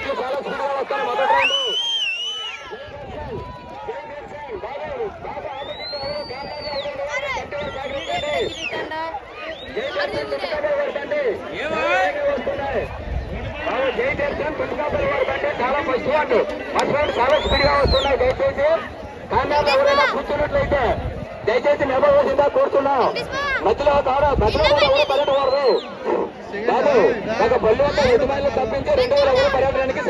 చాలా స్పీడ్గా మొదటి రౌండ్ వాడుతుంటే చాలా ఫస్ట్ చాలా వస్తున్నాయి దయచేసి కానీ ఎవరైనా కూర్చున్నట్లయితే దయచేసి నిలబడవలసిందా కోరుతున్నాం మధ్యలో తాడ మధ్యలో కూడా బల్లి యొక్క యజమానులు తప్పించి రెండు వేల ఎవరు పర్యటనకి శాంతి లేదు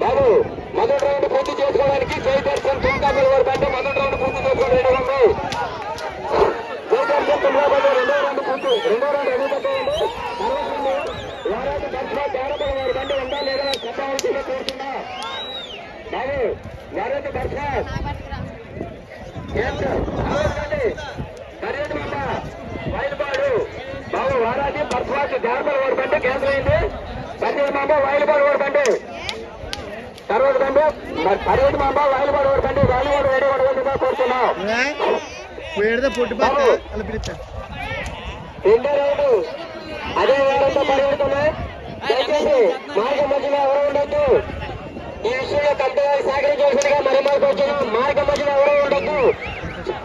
బాబు మొదటి రౌండ్ పూర్తి చేసుకోవడానికి జయదర్శన్ తుంకాపల్లి కంటే మొదటి రౌండ్ పూర్తి చేసుకోవడం రెడీ ఉంది. జయదర్శన్ దర్శన్ తుంకాపల్లి రెండో రౌండ్ పూర్తి రెండో రౌండ్ రెడీ పెట్టేయండి ఎవరైతే దర్శనం తేరపల్లి వారి కంటే ఉందా లేదా చెప్పవలసిందే కోరుతున్నా. బాబు ఎవరైతే దర్శనం వైలుపాడు బాబు వారాజీ పర్స్వాసి ధ్యానపల్లి వారి కంటే కేంద్రం అయింది. మాంబ వారి కంటే తర్వాత కంటే పర్వత మాంబ వారి కంటే వైలుపాడు రెడీ పడవలసిందిగా కోరుతున్నాం వేడితే పొట్టి పిలుస్తా. రెండో రౌండ్ అదే వేడంతో పరిగెడుతున్నాయి. దయచేసి మార్గం మధ్యలో ఎవరు ఉండొద్దు ఈ విషయంలో కంపెనీ సహకరించవలసిందిగా మరి మాకు వచ్చిన మార్గం మధ్యలో ఎవరు ఉండొద్దు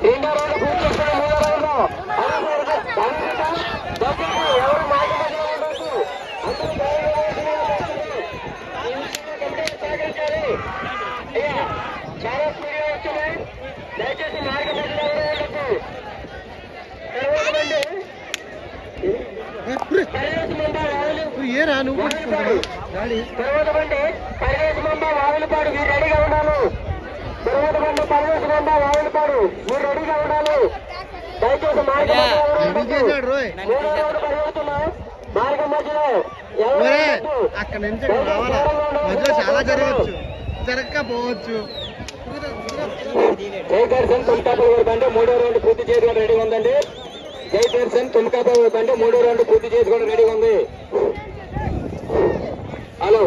రెండో రౌండ్ పూర్తి చేసుకుని మూడో రౌండ్ ఎవరు మార్గం మధ్యలో ఉండొద్దు అందరూ దయచేసి ఈ విషయంలో కంపెనీ సహకరించాలి అయ్యా చాలా స్పీడ్గా వస్తున్నాయి దయచేసి మార్గం మధ్యలో ఎవరు ఉండొద్దు తర్వాత రండి. ఏరా నువ్వు తర్వాత బండి మీరు రెడీగా తర్వాత బండి మీరు రెడీగా దయచేసి మార్గం మధ్యలో మార్గం. అక్కడ నుంచి రావాలా మధ్యలో చాలా జరగచ్చు జరగకపోవచ్చు జయదర్శన్ తుమ్కాపల్ బండి మూడో రౌండ్ పూర్తి చేసుకోవడం రెడీగా ఉందండి. జయదర్శన్ వరకు అంటే మూడో రౌండ్ పూర్తి చేసుకోవడం రెడీగా ఉంది. హలో.